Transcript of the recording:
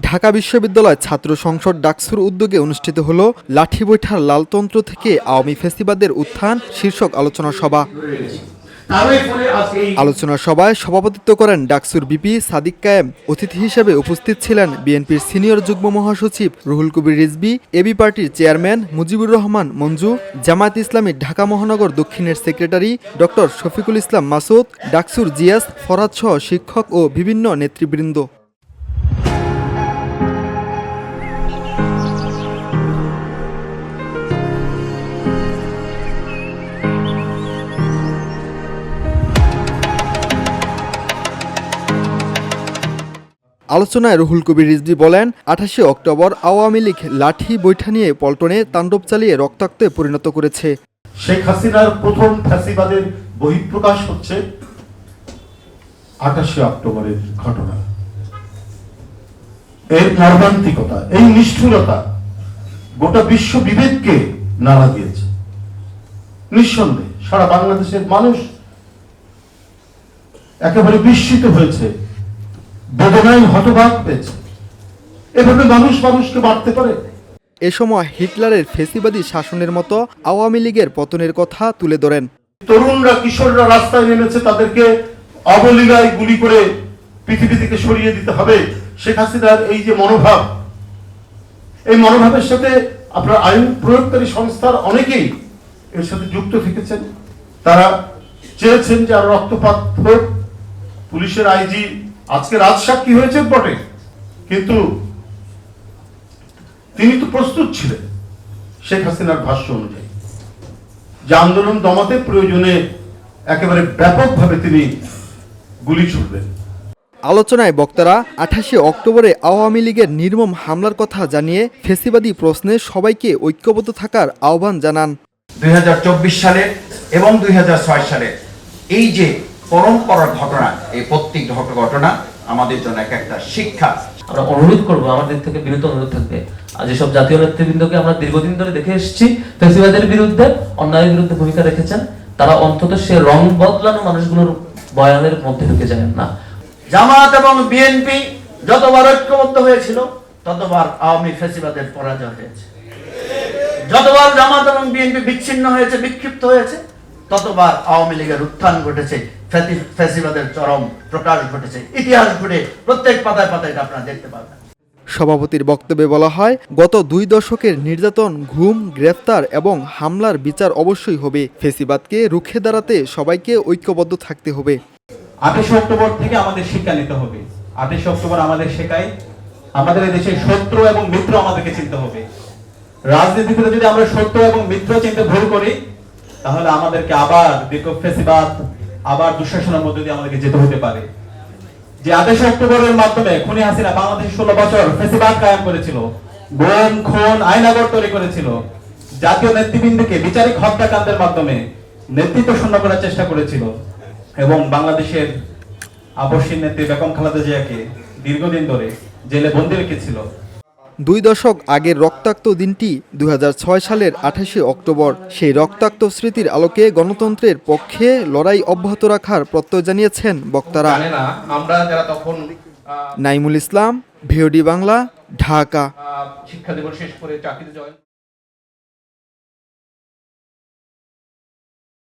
ঢাকা বিশ্ববিদ্যালয় ছাত্র সংসদ ডাকসুর উদ্যোগে অনুষ্ঠিত হল লাঠি বৈঠার লালতন্ত্র থেকে আওয়ামী ফেস্তিবাদের উত্থান, শীর্ষক আলোচনা সভা। আলোচনা সভায় সভাপতিত্ব করেন ডাকসুর বিপি সাদিক কায়েম। অতিথি হিসেবে উপস্থিত ছিলেন বিএনপির সিনিয়র যুগ্ম মহাসচিব রুহুল কবির রিজবি এবি পার্টির চেয়ারম্যান মুজিবুর রহমান মঞ্জু, জামায়াত ইসলামী ঢাকা মহানগর দক্ষিণের সেক্রেটারি ডক্টর শফিকুল ইসলাম মাসুদ, ডাকসুর জিয়াস ফরাদ সহ শিক্ষক ও বিভিন্ন নেতৃবৃন্দ। আলোচনায় রুহুল কবির রিজভি বলেন, আঠাশে অক্টোবর আওয়ামী লীগ লাঠি বৈঠা নিয়ে পল্টনে তাণ্ডব চালিয়ে রক্তাক্তে পরিণত করেছে। শেখ হাসিনার প্রথম ফ্যাসিবাদের বহিঃপ্রকাশ হচ্ছে আঠাশে অক্টোবরের ঘটনা। এর মর্মান্তিকতা এই নিষ্ঠুরতা গোটা বিশ্ব বিবেককে নাড়া দিয়েছে। নিঃসন্দেহে সারা বাংলাদেশের মানুষ একেবারে বিস্মিত হয়েছে বেদনায় হতবাক হয়েছে। এভাবে মানুষ মানুষকে মারতে পারে। এ সময় হিটলারের ফেসিবাদী শাসনের মতো আওয়ামী লীগের পতনের কথা তুলে ধরেন। তরুণরা কিশোররা রাস্তায় নেমেছে তাদেরকে অবলীলায় গুলি করে পৃথিবী থেকে সরিয়ে দিতে হবে। শেখ হাসিনার এই যে মনোভাব এই মনোভাবের সাথে আপনার আইন প্রয়োগকারী সংস্থার অনেকেই এর সাথে যুক্ত থেকেছেন। তারা চেয়েছেন যে আর রক্তপাত হোক। পুলিশের আইজি আজকে রাজসাক্ষী হয়েছেন বটে কিন্তু তিনি তো প্রস্তুত ছিলেন শেখ হাসিনার ভাষ্য অনুযায়ী। যে আন্দোলন দমাতে প্রয়োজনে একেবারে ব্যাপকভাবে তিনি গুলি ছুড়বেন। আলোচনায় বক্তারা আঠাশে অক্টোবরে আওয়ামী লীগের নির্মম হামলার কথা জানিয়ে ফেসিবাদী প্রশ্নে সবাইকে ঐক্যবদ্ধ থাকার আহ্বান জানান। দুই হাজার চব্বিশ সালে এবং দুই হাজার ছয় সালে এই যে পরম্পরার ঘটনা এই প্রত্যেক ঘটনা আমাদের জন্য এক একটা শিক্ষা। আমরা অনুরোধ করব আমাদের থেকে বিরত অনুরোধ থাকবে। আর যেসব জাতীয় নেতৃবৃন্দকে আমরা দীর্ঘদিন ধরে দেখে এসেছি ফেসিবাদের বিরুদ্ধে অন্যায়ের বিরুদ্ধে ভূমিকা রেখেছেন তারা অন্তত সে রং বদলানো মানুষগুলোর বয়ানের মধ্যে ঢুকে যাবেন না। জামাত এবং বিএনপি যতবার ঐক্যবদ্ধ হয়েছিল ততবার আওয়ামী ফেসিবাদের পরাজয় হয়েছে। যতবার জামাত এবং বিএনপি বিচ্ছিন্ন হয়েছে বিক্ষিপ্ত হয়েছে ততবার আওয়ামী লীগের উত্থান ঘটেছে ফেসিবাদের চরম প্রকাশ ঘটেছে। ইতিহাস ঘুরে প্রত্যেক পাতায় পাতায় এটা আপনারা দেখতে পাবেন সভাপতির বক্তব্যে বলা হয় গত দুই দশকের নির্যাতন ঘুম গ্রেফতার এবং হামলার বিচার অবশ্যই হবে। ফেসিবাদকে রুখে দাঁড়াতে সবাইকে ঐক্যবদ্ধ থাকতে হবে। আঠাশে অক্টোবর থেকে আমাদের শিক্ষা নিতে হবে। আঠাশে অক্টোবর আমাদের শেখায় আমাদের এই দেশের শত্রু এবং মিত্র আমাদেরকে চিনতে হবে। রাজনীতিতে যদি আমরা শত্রু এবং মিত্র চিনতে ভুল করি তাহলে আমাদেরকে আবার ফেসিবাদ, আবার দুঃশাসনের মধ্যে দিয়ে আমাদেরকে যেতে হতে পারে। যে আঠাশে অক্টোবরের মাধ্যমে খুনি হাসিনা বাংলাদেশ ষোলো বছর ফেসিবাদ কায়েম করেছিল, গুম, খুন, আইনাগর তৈরি করেছিল। জাতীয় নেতৃবৃন্দকে বিচারিক হত্যাকাণ্ডের মাধ্যমে নেতৃত্ব শূন্য করার চেষ্টা করেছিল এবং বাংলাদেশের আবশ্যিক নেত্রী বেগম খালেদা জিয়াকে দীর্ঘদিন ধরে জেলে বন্দি রেখেছিল। দুই দশক আগের রক্তাক্ত দিনটি দুই হাজার ছয় সালের আঠাশে অক্টোবর। সেই রক্তাক্ত স্মৃতির আলোকে গণতন্ত্রের পক্ষে লড়াই অব্যাহত রাখার প্রত্যয় জানিয়েছেন বক্তারা। নাইমুল ইসলাম ভিওডি বাংলা ঢাকা। শিক্ষা দিবস শেষ করে চাকরিতে